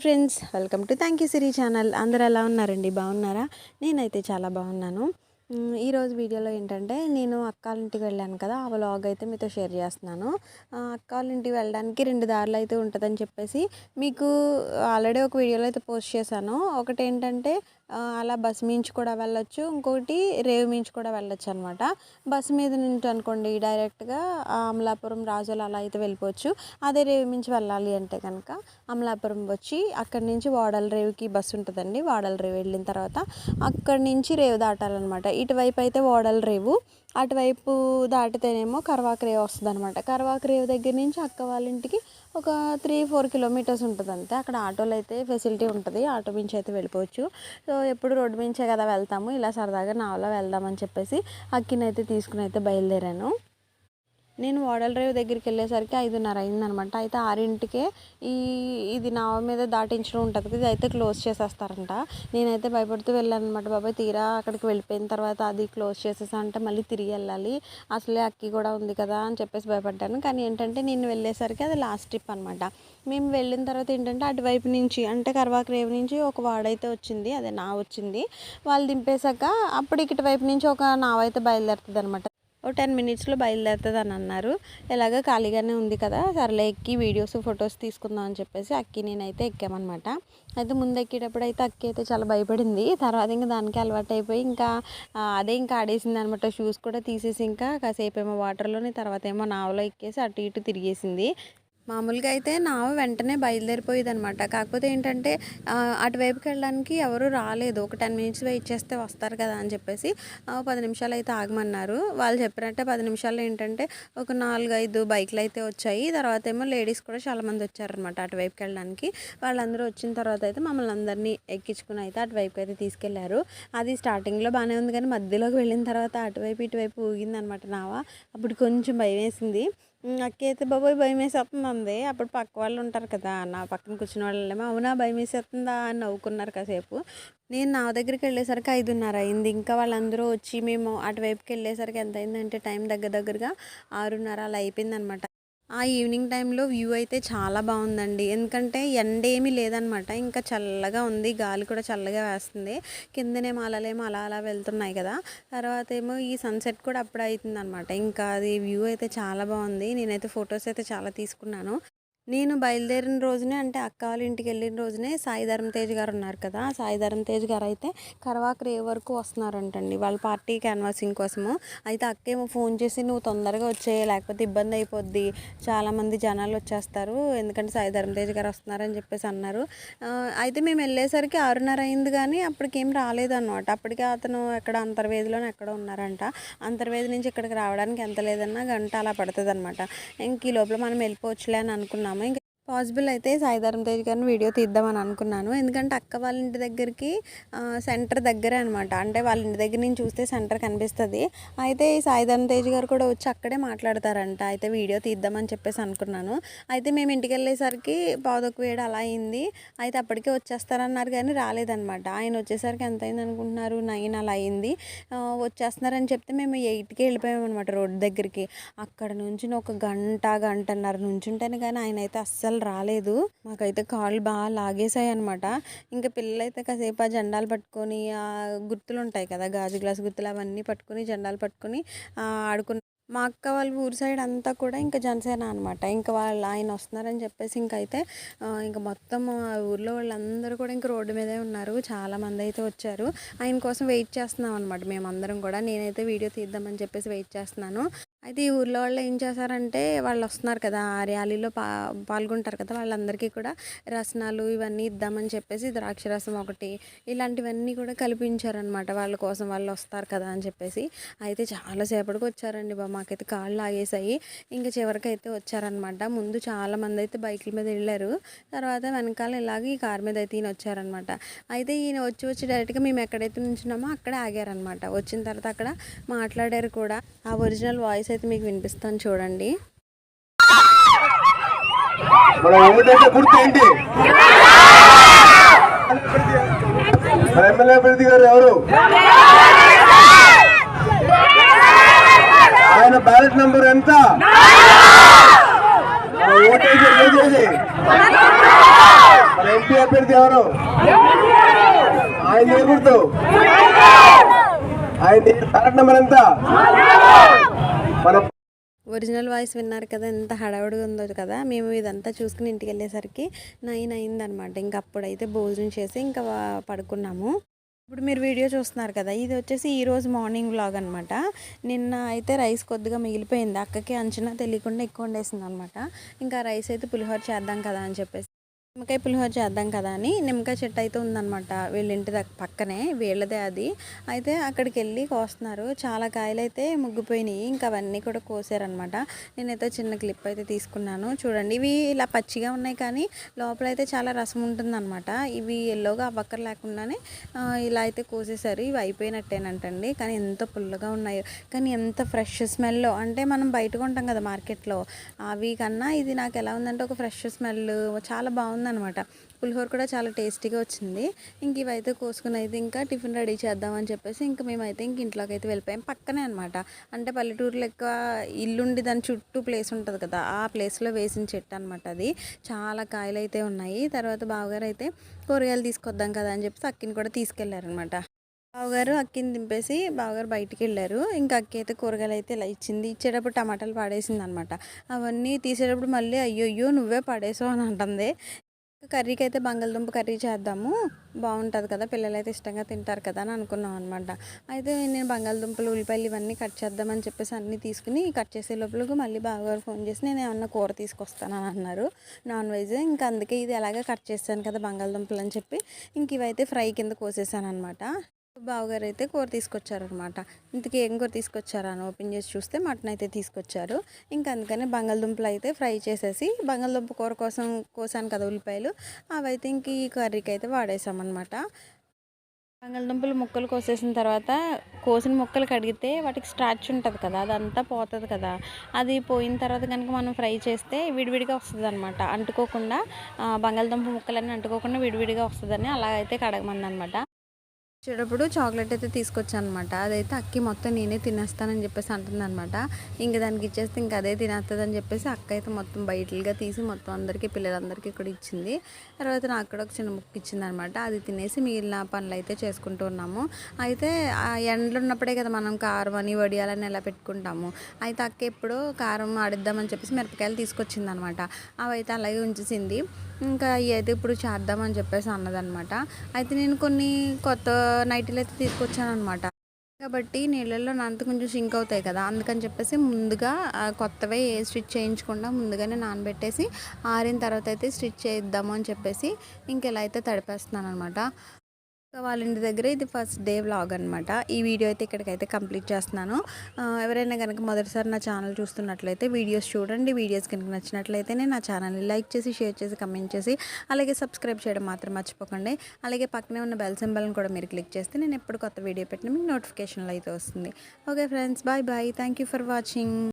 Hi friends welcome to thank you Siri channel. అందరు ఎలా ఉన్నారండి? బాగున్నారా? నేనైతే చాలా బాగున్నాను. ఈరోజు వీడియోలో ఏంటంటే నేను అక్క వాళ్ళ ఇంటికి వెళ్ళాను కదా ఆ వ్లాగ్ అయితే మీతో షేర్ చేస్తున్నాను. అక్కాలింటికి అక్క వాళ్ళ ఇంటికి వెళ్ళడానికి రెండు దారులు అయితే ఉంటుందని చెప్పేసి మీకు ఆల్రెడీ ఒక వీడియోలో అయితే పోస్ట్ చేశాను. ఒకటి ఏంటంటే అలా బస్ మించి కూడా వెళ్ళొచ్చు. ఇంకొకటి రేవు మించి కూడా వెళ్ళొచ్చు అనమాట బస్ మీద నుంచి అనుకోండి డైరెక్ట్గా అమలాపురం రాజులు అలా అయితే వెళ్ళిపోవచ్చు. అదే రేవు మించి వెళ్ళాలి అంటే కనుక అమలాపురం వచ్చి అక్కడి నుంచి వాడల రేవుకి బస్సు ఉంటుందండి. వాడల రేవు వెళ్ళిన తర్వాత అక్కడి నుంచి రేవు దాటాలన్నమాట. ఇటువైపు అయితే వాడల రేవు అటువైపు దాటితేనేమో కర్వాక వస్తుంది అనమాట కర్వాకరేవ్ దగ్గర నుంచి అక్క వాళ్ళ ఇంటికి ఒక త్రీ ఫోర్ కిలోమీటర్స్ ఉంటుంది అంతే అక్కడ ఆటోలు అయితే ఫెసిలిటీ ఉంటుంది. ఆటో మించి అయితే వెళ్ళిపోవచ్చు. సో ఎప్పుడు రోడ్డు మించే కదా వెళ్తాము. ఇలా సరదాగా నావలో వెళ్దామని చెప్పేసి అక్కినైతే తీసుకుని అయితే బయలుదేరాను. నేను వాడల రేవు దగ్గరికి వెళ్ళేసరికి ఐదున్నర అయిందనమాట. అయితే ఆరింటికే ఈ ఇది నావ మీద దాటించడం ఉంటుంది ఇది అయితే క్లోజ్ చేసేస్తారంట. నేనైతే భయపడుతూ వెళ్ళాను అనమాట బాబాయ్ తీరా అక్కడికి వెళ్ళిపోయిన తర్వాత అది క్లోజ్ చేసేసా అంటే మళ్ళీ తిరిగి వెళ్ళాలి. అసలే అక్కి కూడా ఉంది కదా అని చెప్పేసి భయపడ్డాను. కానీ ఏంటంటే నేను వెళ్ళేసరికి అది లాస్ట్ ట్రిప్ అనమాట. మేము వెళ్ళిన తర్వాత ఏంటంటే అటువైపు నుంచి అంటే కర్వాక రేవు నుంచి ఒక వాడైతే వచ్చింది అదే నా వచ్చింది. వాళ్ళు దింపేశాక అప్పుడు ఇటువైపు నుంచి ఒక నావైతే బయలుదేరుతుంది అనమాట ఓ టెన్ మినిట్స్లో బయలుదేరుతుంది అని అన్నారు. ఎలాగ ఖాళీగానే ఉంది కదా సర్లే ఎక్కి వీడియోస్ ఫొటోస్ తీసుకుందాం అని చెప్పేసి అక్కి నేనైతే ఎక్కామన్నమాట. అయితే ముందు ఎక్కేటప్పుడు అయితే అక్కి అయితే చాలా భయపడింది. తర్వాత ఇంకా దానికి అలవాటు అయిపోయి ఇంకా అదే ఇంకా ఆడేసింది అనమాట షూస్ కూడా తీసేసి ఇంకా కాసేపు ఏమో వాటర్లోని తర్వాత ఏమో నావలో ఎక్కేసి అటు ఇటు తిరిగేసింది. మామూలుగా అయితే నావ వెంటనే బయలుదేరిపోయేది అనమాట కాకపోతే ఏంటంటే అటువైపుకి వెళ్ళడానికి ఎవరు రాలేదు. ఒక టెన్ మినిట్స్ వెయిట్ చేస్తే వస్తారు కదా అని చెప్పేసి పది నిమిషాలు అయితే ఆగమన్నారు. వాళ్ళు చెప్పినట్టే పది నిమిషాలు ఏంటంటే ఒక నాలుగు ఐదు బైక్లు అయితే వచ్చాయి. తర్వాత ఏమో లేడీస్ కూడా చాలామంది వచ్చారనమాట అటువైపుకి వెళ్ళడానికి. వాళ్ళందరూ వచ్చిన తర్వాత అయితే మమ్మల్ని అందరినీ ఎక్కించుకుని అయితే అటువైపుకి అయితే తీసుకెళ్ళారు. అది స్టార్టింగ్లో బాగానే ఉంది కానీ మధ్యలోకి వెళ్ళిన తర్వాత అటువైపు ఇటువైపు ఊగిందనమాట నావ. అప్పుడు కొంచెం భయం వేసింది నాకైతే బాబోయ్ భయం వేసేస్తుందండి అప్పుడు పక్క వాళ్ళు ఉంటారు కదా నా పక్కన కూర్చున్న వాళ్ళేమో అవునా భయం వేసేస్తుందా అని నవ్వుకున్నారు కాసేపు. నేను నా దగ్గరికి వెళ్ళేసరికి ఐదున్నర అయింది. ఇంకా వాళ్ళందరూ వచ్చి మేము అటువైపుకి వెళ్ళేసరికి ఎంత అయిందంటే టైం దగ్గర దగ్గరగా ఆరున్నర అలా అయిపోయిందనమాట. ఆ ఈవినింగ్ టైంలో వ్యూ అయితే చాలా బాగుందండి. ఎందుకంటే ఎండ ఏమీ లేదనమాట. ఇంకా చల్లగా ఉంది. గాలి కూడా చల్లగా వేస్తుంది. కిందనేమో అలలేమో అలా అలా వెళ్తున్నాయి కదా. తర్వాత ఏమో ఈ సన్సెట్ కూడా అప్పుడు అవుతుంది అనమాట ఇంకా అది వ్యూ అయితే చాలా బాగుంది. నేనైతే ఫొటోస్ అయితే చాలా తీసుకున్నాను. నేను బయలుదేరిన రోజునే అంటే అక్క వాళ్ళ ఇంటికి వెళ్ళిన రోజునే సాయి ధరమ్ తేజ్ గారు ఉన్నారు కదా. సాయి ధరమ్ తేజ్ గారు అయితే కరవాకు రే వరకు వస్తున్నారంటండి. వాళ్ళ పార్టీ క్యాన్వాసింగ్ కోసము. అయితే అక్క ఏమో ఫోన్ చేసి నువ్వు తొందరగా వచ్చేయి లేకపోతే ఇబ్బంది అయిపోద్ది. చాలామంది జనాలు వచ్చేస్తారు. ఎందుకంటే సాయి ధరమ్ తేజ్ గారు వస్తున్నారని చెప్పేసి అన్నారు. అయితే మేము వెళ్ళేసరికి ఆరున్నర అయింది కానీ అప్పటికేం రాలేదన్నమాట అప్పటికే అతను ఎక్కడ అంతర్వేదిలోనే ఎక్కడ ఉన్నారంట. అంతర్వేది నుంచి ఇక్కడికి రావడానికి ఎంత లేదన్నా గంట అలా పడుతుంది అనమాట ఇంక ఈ లోపల మనం వెళ్ళిపోవచ్చులే అని అనుకున్నాము. పాసిబుల్ అయితే సాయిధరం తేజ్ గారిని వీడియో తీద్దామని అనుకున్నాను. ఎందుకంటే అక్క వాళ్ళ ఇంటి దగ్గరికి సెంటర్ దగ్గరే అనమాట అంటే వాళ్ళ ఇంటి దగ్గర నుంచి చూస్తే సెంటర్ కనిపిస్తుంది. అయితే ఈ సాయిధరం తేజ్ గారు కూడా వచ్చి అక్కడే మాట్లాడతారంట. అయితే వీడియో తీద్దామని చెప్పేసి అనుకున్నాను. అయితే మేము ఇంటికి వెళ్ళేసరికి పాదొక వేడి అలా అయింది. అయితే అప్పటికే వచ్చేస్తారన్నారు కానీ రాలేదనమాట ఆయన వచ్చేసరికి ఎంత అయింది అనుకుంటున్నారు? నైన్ అలా అయింది. వచ్చేస్తున్నారని చెప్తే మేము ఎయిట్కి వెళ్ళిపోయాం అనమాట రోడ్ దగ్గరికి. అక్కడ నుంచి ఒక గంట గంటన్నర నుంచుంటేనే కానీ ఆయన అయితే అస్సలు రాలేదు. మాకైతే కాళ్ళు బాగా లాగేసాయి అనమాట ఇంకా పిల్లలు అయితే కాసేపు ఆ జెండాలు పట్టుకొని ఆ గుర్తులు ఉంటాయి కదా గాజు గ్లాస్ గుర్తులు అవన్నీ పట్టుకొని జెండాలు పట్టుకొని ఆడుకున్న మా అక్క వాళ్ళ ఊరి సైడ్ అంతా కూడా ఇంకా జనసేన అనమాట ఇంకా వాళ్ళు ఆయన వస్తున్నారని చెప్పేసి ఇంకా అయితే ఇంకా మొత్తం ఆ ఊర్లో వాళ్ళందరూ కూడా ఇంకా రోడ్డు మీదే ఉన్నారు. చాలామంది అయితే వచ్చారు. ఆయన కోసం వెయిట్ చేస్తున్నాం అనమాట మేమందరం కూడా నేనైతే వీడియో తీద్దామని చెప్పేసి వెయిట్ చేస్తున్నాను. అయితే ఈ ఊర్లో వాళ్ళు ఏం చేశారంటే వాళ్ళు వస్తున్నారు కదా ఆ ర్యాలీలో పా పాల్గొంటారు కదా వాళ్ళందరికీ కూడా రసనాలు ఇవన్నీ ఇద్దామని చెప్పేసి ద్రాక్ష రసం ఒకటి ఇలాంటివన్నీ కూడా కల్పించారనమాట వాళ్ళ కోసం వాళ్ళు వస్తారు కదా అని చెప్పేసి. అయితే చాలాసేపటికి వచ్చారండి బా మాకైతే కాళ్ళు ఆగేసాయి ఇంకా చివరికి అయితే వచ్చారనమాట ముందు చాలామంది అయితే బైకుల మీద వెళ్ళారు. తర్వాత వెనకాల ఇలాగే ఈ కార్ మీద అయితే ఈయన వచ్చారనమాట అయితే ఈయన వచ్చి వచ్చి డైరెక్ట్గా మేము ఎక్కడైతే నుంచున్నామో అక్కడే ఆగారనమాట వచ్చిన తర్వాత అక్కడ మాట్లాడారు కూడా. ఆ ఒరిజినల్ వాయిస్ అయితే మీకు వినిపిస్తాను చూడండి. గుర్తు ఏంటి? ఎమ్మెల్యే అభ్యర్థి గారు ఎవరు? ఆయన బ్యాలెట్ నంబర్ ఎంత? ఓటేసి ఓటేసి ఎంపీ అభ్యర్థి ఎవరు? ఆయన ఏ గుర్తు? ఆయన బ్యాలెట్ నెంబర్ ఎంత? మన ఒరిజినల్ వాయిస్ విన్నారు కదా ఎంత హడావుడిగా ఉందో కదా మేము ఇదంతా చూసుకుని ఇంటికి వెళ్ళేసరికి నైన్ అయిందనమాట. ఇంకా అప్పుడైతే భోజనం చేసి ఇంకా పడుకున్నాము. ఇప్పుడు మీరు వీడియో చూస్తున్నారు కదా ఇది వచ్చేసి ఈరోజు మార్నింగ్ వ్లాగ్ అనమాట నిన్న అయితే రైస్ కొద్దిగా మిగిలిపోయింది. అక్కకి అంచనా తెలియకుండా ఎక్కువ వండేసింది అనమాట ఇంకా రైస్ అయితే పులిహోర చేద్దాం కదా అని చెప్పేసి. నిమ్మకాయ పులిహోర చేద్దాం కదా అని నిమ్మకాయ చెట్టు అయితే ఉందన్నమాట. వీళ్ళ ఇంటి దగ్గర పక్కనే వీళ్ళదే అది. అయితే అక్కడికి వెళ్ళి కోస్తున్నారు. చాలా కాయలు అయితే ముగ్గిపోయినాయి. ఇంకా అవన్నీ కూడా కోసారనమాట నేనైతే చిన్న క్లిప్ అయితే తీసుకున్నాను. చూడండి ఇవి ఇలా పచ్చిగా ఉన్నాయి కానీ లోపల అయితే చాలా రసం ఉంటుందన్నమాట. ఇవి ఎల్లోగా అవ్వక్కర్ లేకుండానే ఇలా అయితే కోసేసారు ఇవి అయిపోయినట్టేనంటండి. కానీ ఎంత పుల్లగా ఉన్నాయో. కానీ ఎంత ఫ్రెష్ స్మెల్. అంటే మనం బయట కొంటాం కదా మార్కెట్లో. అవి కన్నా ఇది నాకు ఎలా ఉందంటే ఒక ఫ్రెష్ స్మెల్. చాలా బాగుంది. బాగుందన్నమాట పులిహోర కూడా చాలా టేస్టీగా వచ్చింది. ఇంక ఇవైతే కోసుకుని అయితే ఇంకా టిఫిన్ రెడీ చేద్దామని చెప్పేసి ఇంకా మేమైతే ఇంక ఇంట్లోకి అయితే వెళ్ళిపోయాం. పక్కనే అనమాట అంటే పల్లెటూరులో ఎక్కువ ఇల్లుండి దాని చుట్టూ ప్లేస్ ఉంటుంది కదా ఆ ప్లేస్లో వేసిన చెట్టు అనమాట అది. చాలా కాయలు అయితే ఉన్నాయి. తర్వాత బావగారు అయితే కూరగాయలు తీసుకొద్దాం కదా అని చెప్పేసి అక్కిని కూడా తీసుకెళ్ళారనమాట బావగారు అక్కిని దింపేసి బావగారు బయటికి వెళ్ళారు. ఇంకా అక్కి అయితే కూరగాయలు అయితే ఇలా ఇచ్చింది. ఇచ్చేటప్పుడు టమాటాలు పాడేసింది అనమాట అవన్నీ తీసేటప్పుడు మళ్ళీ అయ్యో అయ్యో నువ్వే పాడేసావు అని అంటుంది. కర్రీకి అయితే బంగాళదుంప కర్రీ చేద్దాము. బాగుంటుంది కదా పిల్లలు అయితే ఇష్టంగా తింటారు కదా అని అనుకున్నాం అనమాట అయితే నేను బంగాళదుంపలు ఉల్లిపాయలు ఇవన్నీ కట్ చేద్దామని చెప్పేసి అన్నీ తీసుకుని కట్ చేసే లోపలకు మళ్ళీ బావగారు ఫోన్ చేసి నేను ఏమన్నా కూర తీసుకొస్తానని అన్నారు. నాన్ వెజ్ ఇంకా అందుకే ఇది ఎలాగ కట్ చేశాను కదా బంగాళదుంపలు అని చెప్పి ఇంక ఇవైతే ఫ్రై కింద కోసేసాను అనమాట బావగారు అయితే కూర తీసుకొచ్చారనమాట. ఇంతకీ ఏం కూర తీసుకొచ్చారా అని ఓపెన్ చేసి చూస్తే మటన్ అయితే తీసుకొచ్చారు. ఇంకా అందుకని బంగాళదుంపలు అయితే ఫ్రై చేసేసి బంగాళదుంప కూర కోసం కోసాను కదా ఉల్లిపాయలు. అవైతే ఇంక ఈ కర్రీకి అయితే వాడేసామన్నమాట బంగాళదుంపలు ముక్కలు కోసేసిన తర్వాత కోసిన ముక్కలు కడిగితే వాటికి స్టార్చ్ ఉంటుంది కదా అదంతా పోతుంది కదా. అది పోయిన తర్వాత కనుక మనం ఫ్రై చేస్తే విడివిడిగా వస్తుంది అనమాట అంటుకోకుండా బంగాళదుంప ముక్కలన్నీ అంటుకోకుండా విడివిడిగా వస్తుందని అలా అయితే కడగమంది అనమాట వచ్చేటప్పుడు చాక్లెట్ అయితే తీసుకొచ్చాను అనమాట అదైతే అక్కి మొత్తం నేనే తినేస్తానని చెప్పేసి అంటుంది అనమాట ఇంక దానికి ఇచ్చేస్తే ఇంక అదే తినేస్తుందని చెప్పేసి అక్క అయితే మొత్తం బయటలుగా తీసి మొత్తం అందరికీ పిల్లలందరికీ కూడా ఇచ్చింది. తర్వాత నాకు కూడా ఒక చిన్న ముక్క ఇచ్చింది అనమాట అది తినేసి మిగిలిన పనులు అయితే చేసుకుంటూ ఉన్నాము. అయితే ఆ ఎండలు ఉన్నప్పుడే కదా మనం కారం అని వడియాలని ఎలా పెట్టుకుంటాము. అయితే అక్క ఎప్పుడు కారం ఆడిద్దామని చెప్పేసి మిరపకాయలు తీసుకొచ్చింది అనమాట అవైతే అలాగే ఉంచేసింది. ఇంకా ఇవి అయితే ఇప్పుడు చేద్దామని చెప్పేసి అన్నదనమాట అయితే నేను కొన్ని కొత్త నైటీలు అయితే తీసుకొచ్చాను అనమాట కాబట్టి నీళ్ళల్లో నానత కొంచెం సింక్ అవుతాయి కదా అందుకని చెప్పేసి ముందుగా కొత్తవి కొత్తవే ఏ స్టిచ్ చేయించకుండా ముందుగానే నానబెట్టేసి ఆరిన తర్వాత అయితే స్టిచ్ చేద్దాము అని చెప్పేసి ఇంకెలా అయితే తడిపేస్తున్నాను అనమాట వాళ్ళ ఇంటి దగ్గర ఇది ఫస్ట్ డే వ్లాగ్ అనమాట ఈ వీడియో అయితే ఇక్కడికైతే కంప్లీట్ చేస్తున్నాను. ఎవరైనా కనుక మొదటిసారి నా ఛానల్ చూస్తున్నట్లయితే వీడియోస్ చూడండి. వీడియోస్ కనుక నచ్చినట్లయితే నా ఛానల్ని లైక్ చేసి షేర్ చేసి కమెంట్ చేసి అలాగే సబ్స్క్రైబ్ చేయడం మాత్రం మర్చిపోకండి. అలాగే పక్కనే ఉన్న బెల్ సింబల్ని కూడా మీరు క్లిక్ చేస్తే నేను ఎప్పుడు కొత్త వీడియో పెట్టిన మీకు నోటిఫికేషన్లు అయితే వస్తుంది. Okay friends bye bye. Thank you for watching.